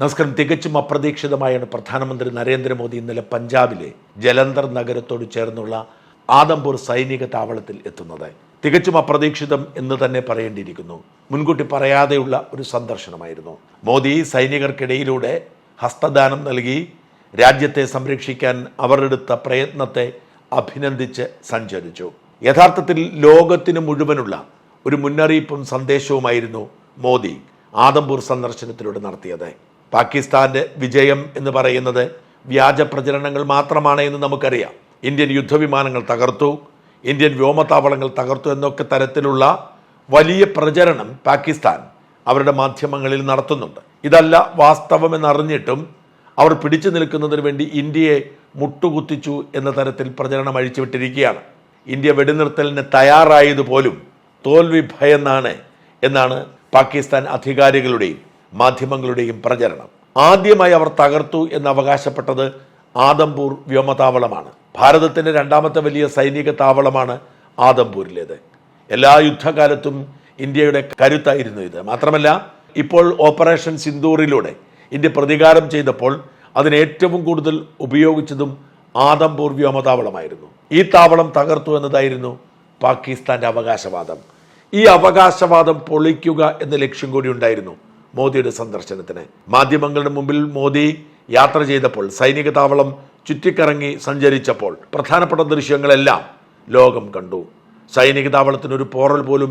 നമസ്കാരം. തികച്ചും അപ്രതീക്ഷിതമായാണ് പ്രധാനമന്ത്രി നരേന്ദ്രമോദി ഇന്നലെ പഞ്ചാബിലെ ജലന്ധർ നഗരത്തോട് ചേർന്നുള്ള ആദംപൂർ സൈനിക താവളത്തിൽ എത്തുന്നത്. തികച്ചും അപ്രതീക്ഷിതം എന്ന് തന്നെ പറയേണ്ടിയിരിക്കുന്നു. മുൻകൂട്ടി പറയാതെയുള്ള ഒരു സന്ദർശനമായിരുന്നു. മോദി സൈനികർക്കിടയിലൂടെ ഹസ്തദാനം നൽകി രാജ്യത്തെ സംരക്ഷിക്കാൻ അവരെടുത്ത പ്രയത്നത്തെ അഭിനന്ദിച്ച് സഞ്ചരിച്ചു. യഥാർത്ഥത്തിൽ ലോകത്തിന് മുഴുവനുള്ള ഒരു മുന്നറിയിപ്പും സന്ദേശവുമായിരുന്നു മോദി ആദംപൂർ സന്ദർശനത്തിലൂടെ നടത്തിയത്. പാകിസ്ഥാന്റെ വിജയം എന്ന് പറയുന്നത് വ്യാജ പ്രചരണങ്ങൾ മാത്രമാണ് എന്ന് നമുക്കറിയാം. ഇന്ത്യൻ യുദ്ധവിമാനങ്ങൾ തകർത്തു ഇന്ത്യൻ വ്യോമത്താവളങ്ങൾ തകർത്തു എന്നൊക്കെ തരത്തിലുള്ള വലിയ പ്രചരണം പാകിസ്ഥാൻ അവരുടെ മാധ്യമങ്ങളിൽ നടത്തുന്നുണ്ട്. ഇതല്ല വാസ്തവമെന്നറിഞ്ഞിട്ടും അവർ പിടിച്ചു നിൽക്കുന്നതിന് വേണ്ടി ഇന്ത്യയെ മുട്ടുകുത്തിച്ചു എന്ന തരത്തിൽ പ്രചരണം അഴിച്ചുവിട്ടിരിക്കുകയാണ്. ഇന്ത്യ വെടിനിർത്തലിന് തയ്യാറായതുപോലും തോൽവി ഭയന്നാണ് എന്നാണ് പാകിസ്ഥാൻ അധികാരികളുടെയും മാധ്യമങ്ങളുടെയും പ്രചരണം. ആദ്യമായി അവർ തകർത്തു എന്ന് അവകാശപ്പെട്ടത് ആദംപൂർ വ്യോമതാവളമാണ്. ഭാരതത്തിന്റെ രണ്ടാമത്തെ വലിയ സൈനിക താവളമാണ് ആദംപൂരിലേത്. എല്ലാ യുദ്ധകാലത്തും ഇന്ത്യയുടെ കരുത്തായിരുന്നു ഇത്. മാത്രമല്ല ഇപ്പോൾ ഓപ്പറേഷൻ സിന്ദൂറിലൂടെ ഇന്ത്യ പ്രതികാരം ചെയ്തപ്പോൾ അതിന് ഏറ്റവും കൂടുതൽ ഉപയോഗിച്ചതും ആദംപൂർ വ്യോമതാവളമായിരുന്നു. ഈ താവളം തകർത്തു എന്നതായിരുന്നു പാകിസ്ഥാന്റെ അവകാശവാദം. ഈ അവകാശവാദം പൊളിക്കുക എന്ന ലക്ഷ്യം കൂടി ഉണ്ടായിരുന്നു മോദിയുടെ സന്ദർശനത്തിന്. മാധ്യമങ്ങളുടെ മുമ്പിൽ മോദി യാത്ര ചെയ്തപ്പോൾ സൈനിക താവളം ചുറ്റിക്കറങ്ങി സഞ്ചരിച്ചപ്പോൾ പ്രധാനപ്പെട്ട ദൃശ്യങ്ങളെല്ലാം ലോകം കണ്ടു. സൈനിക താവളത്തിനൊരു പോറൽ പോലും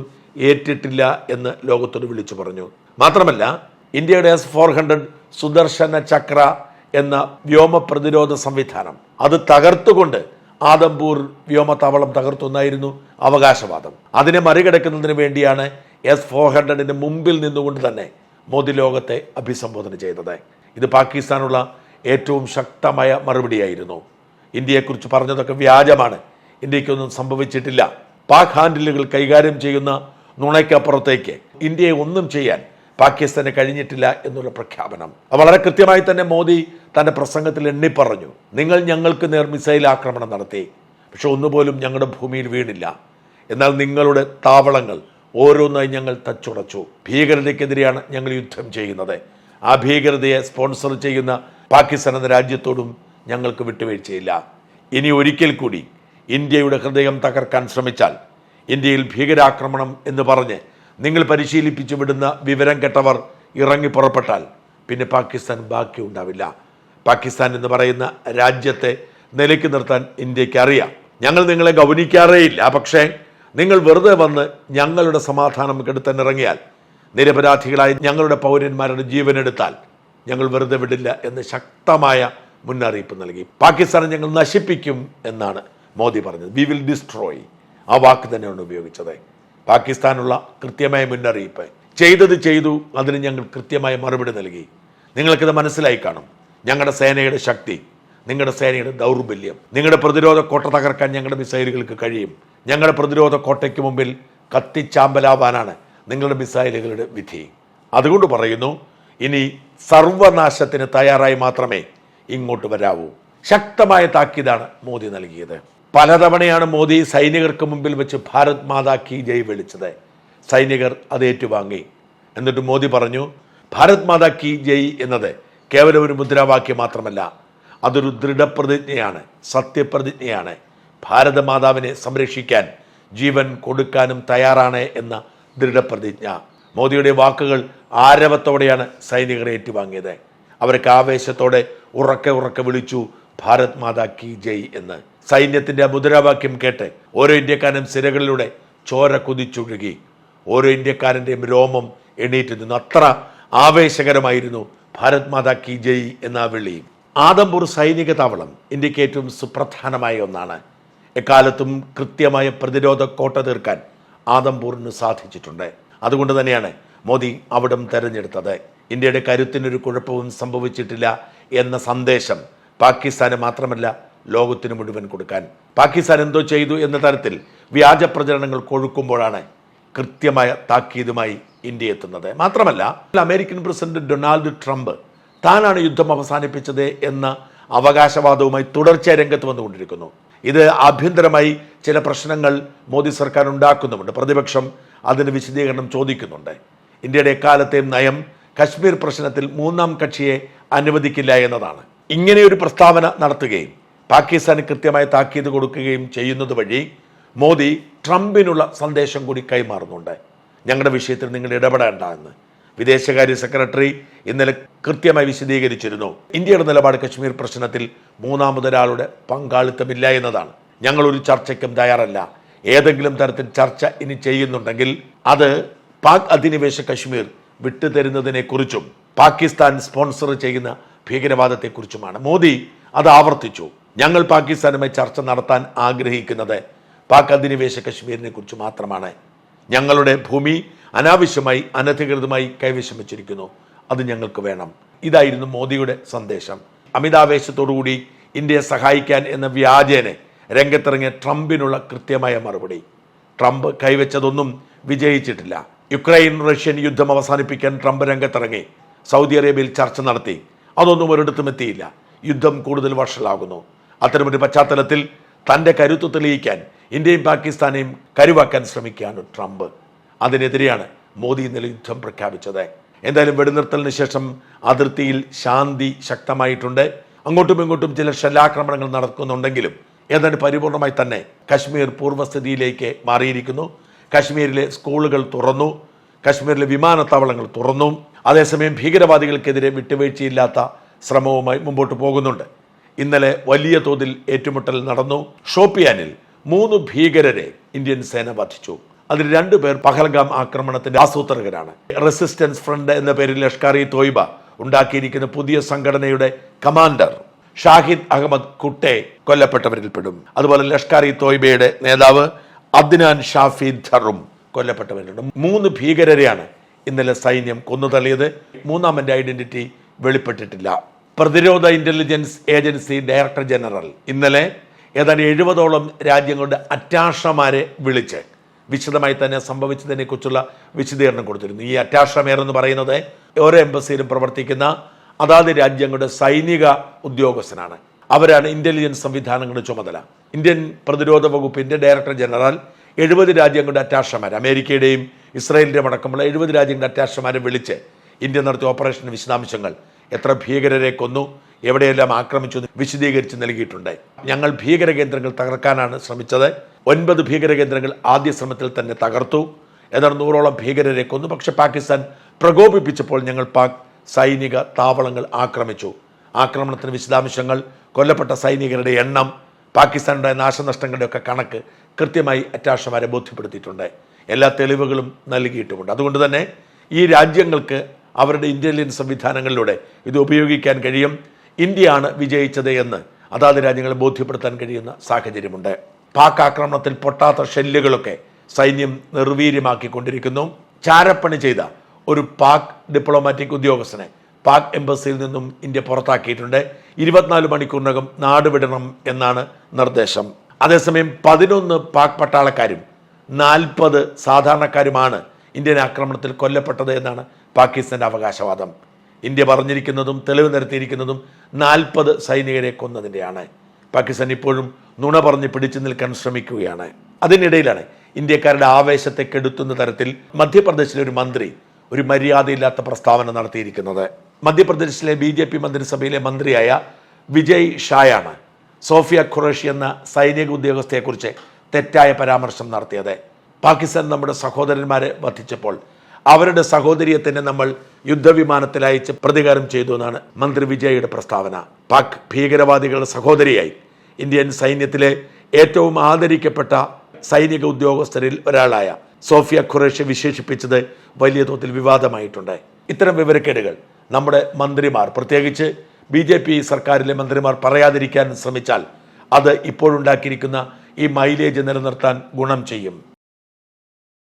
ഏറ്റിട്ടില്ല എന്ന് ലോകത്തോട് വിളിച്ചു പറഞ്ഞു. മാത്രമല്ല ഇന്ത്യയുടെ S four hundred Sudarshana Chakra എന്ന വ്യോമ പ്രതിരോധ സംവിധാനം അത് തകർത്തുകൊണ്ട് ആദംപൂർ വ്യോമത്താവളം തകർത്തുന്നായിരുന്നു അവകാശവാദം. അതിനെ മറികടക്കുന്നതിന് വേണ്ടിയാണ് എസ് ഫോർ ഹൺഡ്രഡിന് മുമ്പിൽ നിന്നുകൊണ്ട് തന്നെ മോദി ലോകത്തെ അഭിസംബോധന ചെയ്തത്. ഇത് പാകിസ്ഥാനുള്ള ഏറ്റവും ശക്തമായ മറുപടിയായിരുന്നു. ഇന്ത്യയെക്കുറിച്ച് പറഞ്ഞതൊക്കെ വ്യാജമാണ്. ഇന്ത്യക്കൊന്നും സംഭവിച്ചിട്ടില്ല. പാക് ഹാൻഡിലുകൾ കൈകാര്യം ചെയ്യുന്ന നുണയ്ക്കപ്പുറത്തേക്ക് ഇന്ത്യയെ ഒന്നും ചെയ്യാൻ പാകിസ്ഥാന് കഴിഞ്ഞിട്ടില്ല എന്നുള്ള പ്രഖ്യാപനം. വളരെ കൃത്യമായി തന്നെ മോദി തന്റെ പ്രസംഗത്തിൽ എണ്ണിപ്പറഞ്ഞു. നിങ്ങൾ ഞങ്ങൾക്ക് നേർ മിസൈൽ ആക്രമണം നടത്തി. പക്ഷെ ഒന്നുപോലും ഞങ്ങളുടെ ഭൂമിയിൽ വീണില്ല. എന്നാൽ നിങ്ങളുടെ താവളങ്ങൾ ഓരോന്നായി ഞങ്ങൾ തച്ചുടച്ചു ഭീകരതയ്ക്കെതിരെയാണ് ഞങ്ങൾ യുദ്ധം ചെയ്യുന്നത്. ആ ഭീകരതയെ സ്പോൺസർ ചെയ്യുന്ന പാകിസ്ഥാൻ എന്ന രാജ്യത്തോടും ഞങ്ങൾക്ക് വിട്ടുവീഴ്ചയില്ല. ഇനി ഒരിക്കൽ കൂടി ഇന്ത്യയുടെ ഹൃദയം തകർക്കാൻ ശ്രമിച്ചാൽ ഇന്ത്യയിൽ ഭീകരാക്രമണം എന്ന് പറഞ്ഞ് നിങ്ങൾ പരിശീലിപ്പിച്ചു വിടുന്ന വിവരം കെട്ടവർ ഇറങ്ങി പുറപ്പെട്ടാൽ പിന്നെ പാകിസ്ഥാൻ ബാക്കി ഉണ്ടാവില്ല. പാകിസ്ഥാൻ എന്ന് പറയുന്ന രാജ്യത്തെ നിലയ്ക്ക് നിർത്താൻ ഇന്ത്യയ്ക്ക് അറിയാം. ഞങ്ങൾ നിങ്ങളെ ഗൗനിക്കാറേയില്ല. പക്ഷേ നിങ്ങൾ വെറുതെ വന്ന് ഞങ്ങളുടെ സമാധാനം കെടുത്തന്നിറങ്ങിയാൽ നിരപരാധികളായ ഞങ്ങളുടെ പൗരന്മാരുടെ ജീവനെടുത്താൽ ഞങ്ങൾ വെറുതെ വിടില്ല എന്ന് ശക്തമായ മുന്നറിയിപ്പ് നൽകി. പാകിസ്ഥാനെ ഞങ്ങൾ നശിപ്പിക്കും എന്നാണ് മോദി പറഞ്ഞത്. വി വിൽ ഡിസ്ട്രോയ് ആ വാക്ക് തന്നെയാണ് ഉപയോഗിച്ചത്. പാകിസ്ഥാനുള്ള കൃത്യമായ മുന്നറിയിപ്പ്. ചെയ്തത് ചെയ്തു അതിന് ഞങ്ങൾ കൃത്യമായ മറുപടി നൽകി. നിങ്ങൾക്കിത് മനസ്സിലായി കാണും. ഞങ്ങളുടെ സേനയുടെ ശക്തി നിങ്ങളുടെ സേനയുടെ ദൗർബല്യം നിങ്ങളുടെ പ്രതിരോധ കോട്ട തകർക്കാൻ ഞങ്ങളുടെ മിസൈലുകൾക്ക് കഴിയും. ഞങ്ങളുടെ പ്രതിരോധ കോട്ടയ്ക്ക് മുമ്പിൽ കത്തിച്ചാമ്പലാവാനാണ് നിങ്ങളുടെ മിസൈലുകളുടെ വിധി. അതുകൊണ്ട് പറയുന്നു ഇനി സർവനാശത്തിന് തയ്യാറായി മാത്രമേ ഇങ്ങോട്ട് വരാവൂ. ശക്തമായ താക്കീതാണ് മോദി നൽകിയത്. പലതവണയാണ് മോദി സൈനികർക്ക് മുമ്പിൽ വെച്ച് ഭാരത് മാതാ കി ജയ് വിളിച്ചത്. സൈനികർ അത് ഏറ്റുവാങ്ങി. എന്നിട്ട് മോദി പറഞ്ഞു ഭാരത് മാതാ കി ജയ് എന്നത് കേവലം ഒരു മുദ്രാവാക്യം മാത്രമല്ല അതൊരു ദൃഢപ്രതിജ്ഞയാണ് സത്യപ്രതിജ്ഞയാണ്. ഭാരതമാതാവിനെ സംരക്ഷിക്കാൻ ജീവൻ കൊടുക്കാനും തയ്യാറാണ് എന്ന ദൃഢപ്രതിജ്ഞ. മോദിയുടെ വാക്കുകൾ ആരവത്തോടെയാണ് സൈനികർ ഏറ്റുവാങ്ങിയത്. അവർക്ക് ആവേശത്തോടെ ഉറക്കെ ഉറക്കെ വിളിച്ചു ഭാരത് മാതാ കി ജയ് എന്ന്. സൈന്യത്തിന്റെ മുദ്രാവാക്യം കേട്ട് ഓരോ ഇന്ത്യക്കാരനും സിരകളിലൂടെ ചോര കുതിച്ചൊഴുകി. ഓരോ ഇന്ത്യക്കാരന്റെയും രോമം എണീറ്റ് നിന്നു അത്ര ആവേശകരമായിരുന്നു ഭാരത് മാതാ കി ജയ് എന്ന വിളി ആദംപൂർ സൈനിക താവളം ഇന്ത്യയ്ക്ക് ഏറ്റവും സുപ്രധാനമായ ഒന്നാണ്. എക്കാലത്തും കൃത്യമായ പ്രതിരോധ കോട്ട തീർക്കാൻ ആദംപൂറിന് സാധിച്ചിട്ടുണ്ട്. അതുകൊണ്ട് തന്നെയാണ് മോദി അവിടം തെരഞ്ഞെടുത്തത്. ഇന്ത്യയുടെ കരുത്തിനൊരു കുഴപ്പവും സംഭവിച്ചിട്ടില്ല എന്ന സന്ദേശം പാകിസ്ഥാന് മാത്രമല്ല ലോകത്തിന് മുഴുവൻ കൊടുക്കാൻ. പാകിസ്ഥാൻ എന്തോ ചെയ്തു എന്ന തരത്തിൽ വ്യാജ പ്രചരണങ്ങൾ കൊഴുക്കുമ്പോഴാണ് കൃത്യമായ താക്കീതുമായി ഇന്ത്യ എത്തുന്നത്. മാത്രമല്ല അമേരിക്കൻ പ്രസിഡന്റ് ഡൊണാൾഡ് ട്രംപ് താനാണ് യുദ്ധം അവസാനിപ്പിച്ചത് എന്ന അവകാശവാദവുമായി തുടർച്ചയായി രംഗത്ത് വന്നുകൊണ്ടിരിക്കുന്നു. ഇത് ആഭ്യന്തരമായി ചില പ്രശ്നങ്ങൾ മോദി സർക്കാർ ഉണ്ടാക്കുന്നുമുണ്ട് പ്രതിപക്ഷം അതിന് വിശദീകരണം ചോദിക്കുന്നുണ്ട്. ഇന്ത്യയുടെ എക്കാലത്തെയും നയം കശ്മീർ പ്രശ്നത്തിൽ മൂന്നാം കക്ഷിയെ അനുവദിക്കില്ല എന്നതാണ്. ഇങ്ങനെയൊരു പ്രസ്താവന നടത്തുകയും പാകിസ്ഥാന് കൃത്യമായ താക്കീത് കൊടുക്കുകയും ചെയ്യുന്നത് വഴി മോദി ട്രംപിനുള്ള സന്ദേശം കൂടി കൈമാറുന്നുണ്ട്. ഞങ്ങളുടെ വിഷയത്തിൽ നിങ്ങൾ ഇടപെടേണ്ട എന്ന്. വിദേശകാര്യ സെക്രട്ടറി ഇന്നലെ കൃത്യമായി വിശദീകരിച്ചിരുന്നു. ഇന്ത്യയുടെ നിലപാട് കശ്മീർ പ്രശ്നത്തിൽ മൂന്നാമതൊരാളുടെ പങ്കാളിത്തമില്ല എന്നതാണ്. ഞങ്ങൾ ഒരു ചർച്ചയ്ക്കും തയ്യാറല്ല. ഏതെങ്കിലും തരത്തിൽ ചർച്ച ഇനി ചെയ്യുന്നുണ്ടെങ്കിൽ അത് പാക് അധിനിവേശ കശ്മീർ വിട്ടുതരുന്നതിനെക്കുറിച്ചും പാകിസ്ഥാൻ സ്പോൺസർ ചെയ്യുന്ന ഭീകരവാദത്തെക്കുറിച്ചുമാണ്. മോദി അത് ആവർത്തിച്ചു. ഞങ്ങൾ പാകിസ്ഥാനുമായി ചർച്ച നടത്താൻ ആഗ്രഹിക്കുന്നത് പാക് അധിനിവേശ കശ്മീരിനെ കുറിച്ച് മാത്രമാണ്. ഞങ്ങളുടെ ഭൂമി അനാവശ്യമായി അനധികൃതമായി കൈവശം വെച്ചിരിക്കുന്നു. അത് ഞങ്ങൾക്ക് വേണം. ഇതായിരുന്നു മോദിയുടെ സന്ദേശം. അമിതാവേശത്തോടുകൂടി ഇന്ത്യയെ സഹായിക്കാൻ എന്ന വ്യാജേനെ രംഗത്തിറങ്ങിയ ട്രംപിനുള്ള കൃത്യമായ മറുപടി. ട്രംപ് കൈവച്ചതൊന്നും വിജയിച്ചിട്ടില്ല. യുക്രൈൻ റഷ്യൻ യുദ്ധം അവസാനിപ്പിക്കാൻ ട്രംപ് രംഗത്തിറങ്ങി. സൗദി അറേബ്യയിൽ ചർച്ച നടത്തി. അതൊന്നും ഒരിടത്തും എത്തിയില്ല. യുദ്ധം കൂടുതൽ വഷളാകുന്നു. അത്തരമൊരു പശ്ചാത്തലത്തിൽ തന്റെ കരുത്ത് തെളിയിക്കാൻ ഇന്ത്യയും പാകിസ്ഥാനെയും കരുവാക്കാൻ ശ്രമിക്കുകയാണ് ട്രംപ്. അതിനെതിരെയാണ് മോദി ഇന്നലെ യുദ്ധം പ്രഖ്യാപിച്ചത്. എന്തായാലും വെടിനിർത്തലിന് ശേഷം അതിർത്തിയിൽ ശാന്തി ശക്തമായിട്ടുണ്ട്. അങ്ങോട്ടും ഇങ്ങോട്ടും ചില ഷെല്ലാക്രമണങ്ങൾ നടക്കുന്നുണ്ടെങ്കിലും ഏതാണ്ട് പരിപൂർണമായി തന്നെ കശ്മീർ പൂർവസ്ഥിതിയിലേക്ക് മാറിയിരിക്കുന്നു. കശ്മീരിലെ സ്കൂളുകൾ തുറന്നു. കശ്മീരിലെ വിമാനത്താവളങ്ങൾ തുറന്നു. അതേസമയം ഭീകരവാദികൾക്കെതിരെ വിട്ടുവീഴ്ചയില്ലാത്ത ശ്രമവുമായി മുമ്പോട്ട് പോകുന്നുണ്ട്. ഇന്നലെ വലിയ തോതിൽ ഏറ്റുമുട്ടൽ നടന്നു. ഷോപ്പിയാനിൽ മൂന്ന് ഭീകരരെ ഇന്ത്യൻ സേന വധിച്ചു. അതിൽ രണ്ടുപേർ പഹൽഗാം ആക്രമണത്തിന്റെ ആസൂത്രകരാണ് റെസിസ്റ്റൻസ് ഫ്രണ്ട് എന്ന പേരിൽ ലഷ്കർ ഇ തോയ്ബ ഉണ്ടാക്കിയിരിക്കുന്ന പുതിയ സംഘടനയുടെ കമാൻഡർ ഷാഹിദ് അഹമ്മദ് കുട്ടെ കൊല്ലപ്പെട്ടവരിൽ പെടും. അതുപോലെ ലഷ്കർ ഇ തോയ്ബയുടെ നേതാവ് അദ്നാൻ ഷാഫി ധറും കൊല്ലപ്പെട്ടവരുണ്ട് മൂന്ന് ഭീകരരെയാണ് ഇന്നലെ സൈന്യം കൊന്നുതള്ളിയത്. മൂന്നാമന്റെ ഐഡന്റിറ്റി വെളിപ്പെട്ടിട്ടില്ല. പ്രതിരോധ ഇന്റലിജൻസ് ഏജൻസി ഡയറക്ടർ ജനറൽ ഇന്നലെ ഏതാണ്ട് എഴുപതോളം രാജ്യങ്ങളുടെ അറ്റാഷമാരെ വിളിച്ച് വിശദമായി തന്നെ സംഭവിച്ചതിനെ കുറിച്ചുള്ള വിശദീകരണം കൊടുത്തിരുന്നു. ഈ അറ്റാഷമേർ എന്ന് പറയുന്നത് ഓരോ എംബസിയിലും പ്രവർത്തിക്കുന്ന അതാത് രാജ്യങ്ങളുടെ സൈനിക ഉദ്യോഗസ്ഥനാണ്. അവരാണ് ഇന്റലിജൻസ് സംവിധാനങ്ങളുടെ ചുമതല. ഇന്ത്യൻ പ്രതിരോധ വകുപ്പിന്റെ ഡയറക്ടർ ജനറൽ എഴുപത് രാജ്യങ്ങളുടെ അറ്റാഷമാർ അമേരിക്കയുടെയും ഇസ്രായേലിന്റെയും അടക്കമുള്ള എഴുപത് രാജ്യങ്ങളുടെ അറ്റാഷമാരെ വിളിച്ച് ഇന്ത്യ നടത്തിയ ഓപ്പറേഷൻ വിശദാംശങ്ങൾ എത്ര ഭീകരരെ കൊന്നു എവിടെയെല്ലാം ആക്രമിച്ചു എന്ന് വിശദീകരിച്ച് നൽകിയിട്ടുണ്ട്. ഞങ്ങൾ ഭീകര കേന്ദ്രങ്ങൾ തകർക്കാനാണ് ശ്രമിച്ചത്. ഒൻപത് ഭീകര കേന്ദ്രങ്ങൾ ആദ്യ ശ്രമത്തിൽ തന്നെ തകർത്തു. എന്നാൽ നൂറോളം ഭീകരരെ കൊന്നു. പക്ഷെ പാകിസ്ഥാൻ പ്രകോപിപ്പിച്ചപ്പോൾ ഞങ്ങൾ പാക് സൈനിക താവളങ്ങൾ ആക്രമിച്ചു. ആക്രമണത്തിന് വിശദാംശങ്ങൾ കൊല്ലപ്പെട്ട സൈനികരുടെ എണ്ണം പാകിസ്ഥാനുണ്ടായ നാശനഷ്ടങ്ങളുടെ ഒക്കെ കണക്ക് കൃത്യമായി അറ്റാഷമാരെ ബോധ്യപ്പെടുത്തിയിട്ടുണ്ട്. എല്ലാ തെളിവുകളും നൽകിയിട്ടുമുണ്ട്. അതുകൊണ്ട് തന്നെ ഈ രാജ്യങ്ങൾക്ക് അവരുടെ ഇന്റലിജൻസ് സംവിധാനങ്ങളിലൂടെ ഇത് ഉപയോഗിക്കാൻ കഴിയും. ഇന്ത്യയാണ് വിജയിച്ചത് എന്ന്. അതാത് രാജ്യങ്ങളെ ബോധ്യപ്പെടുത്താൻ കഴിയുന്ന സാഹചര്യമുണ്ട്. പാക് ആക്രമണത്തിൽ പൊട്ടാത്ത ഷെല്ലുകളൊക്കെ സൈന്യം നിർവീര്യമാക്കിക്കൊണ്ടിരിക്കുന്നു. ചാരപ്പണി ചെയ്ത ഒരു പാക് ഡിപ്ലോമാറ്റിക് ഉദ്യോഗസ്ഥനെ പാക് എംബസിയിൽ നിന്നും ഇന്ത്യ പുറത്താക്കിയിട്ടുണ്ട്. ഇരുപത്തിനാല് മണിക്കൂറിനകം നാട് വിടണം എന്നാണ് നിർദ്ദേശം. അതേസമയം പതിനൊന്ന് പാക് പട്ടാളക്കാരും നാൽപ്പത് സാധാരണക്കാരുമാണ് ഇന്ത്യൻ ആക്രമണത്തിൽ കൊല്ലപ്പെട്ടത് എന്നാണ് പാകിസ്ഥാന്റെ അവകാശവാദം. ഇന്ത്യ പറഞ്ഞിരിക്കുന്നതും തെളിവ് നിരത്തിയിരിക്കുന്നതും നാൽപ്പത് സൈനികരെ കൊന്നതിന്റെയാണ് പാകിസ്ഥാൻ ഇപ്പോഴും നുണ പറഞ്ഞ് പിടിച്ചു നിൽക്കാൻ ശ്രമിക്കുകയാണ്. അതിനിടയിലാണ് ഇന്ത്യക്കാരുടെ ആവേശത്തെ കെടുത്തുന്ന തരത്തിൽ മധ്യപ്രദേശിലെ ഒരു മന്ത്രി ഒരു മര്യാദയില്ലാത്ത പ്രസ്താവന നടത്തിയിരിക്കുന്നത്. മധ്യപ്രദേശിലെ ബി ജെ പി മന്ത്രിസഭയിലെ മന്ത്രിയായ വിജയ് ഷായാണ് സോഫിയ ഖുറേഷി എന്ന സൈനിക ഉദ്യോഗസ്ഥയെക്കുറിച്ച് തെറ്റായ പരാമർശം നടത്തിയത്. പാകിസ്ഥാൻ നമ്മുടെ സഹോദരന്മാരെ വധിച്ചപ്പോൾ അവരുടെ സഹോദരിയെ തന്നെ നമ്മൾ യുദ്ധവിമാനത്തിൽ അയച്ച് പ്രതികാരം ചെയ്തു എന്നാണ് മന്ത്രി വിജയയുടെ പ്രസ്താവന. പാക് ഭീകരവാദികളുടെ സഹോദരിയായി ഇന്ത്യൻ സൈന്യത്തിലെ ഏറ്റവും ആദരിക്കപ്പെട്ട സൈനിക ഉദ്യോഗസ്ഥരിൽ ഒരാളായ സോഫിയ ഖുറേഷി വിശേഷിപ്പിച്ചത് വലിയ തോതിൽ വിവാദമായിട്ടുണ്ട്. ഇത്തരം വിവരക്കേടുകൾ നമ്മുടെ മന്ത്രിമാർ പ്രത്യേകിച്ച് ബി ജെ പി സർക്കാരിലെ മന്ത്രിമാർ പറയാതിരിക്കാൻ ശ്രമിച്ചാൽ അത് ഇപ്പോഴുണ്ടാക്കിയിരിക്കുന്ന ഈ മൈലേജ് നിലനിർത്താൻ ഗുണം ചെയ്യും.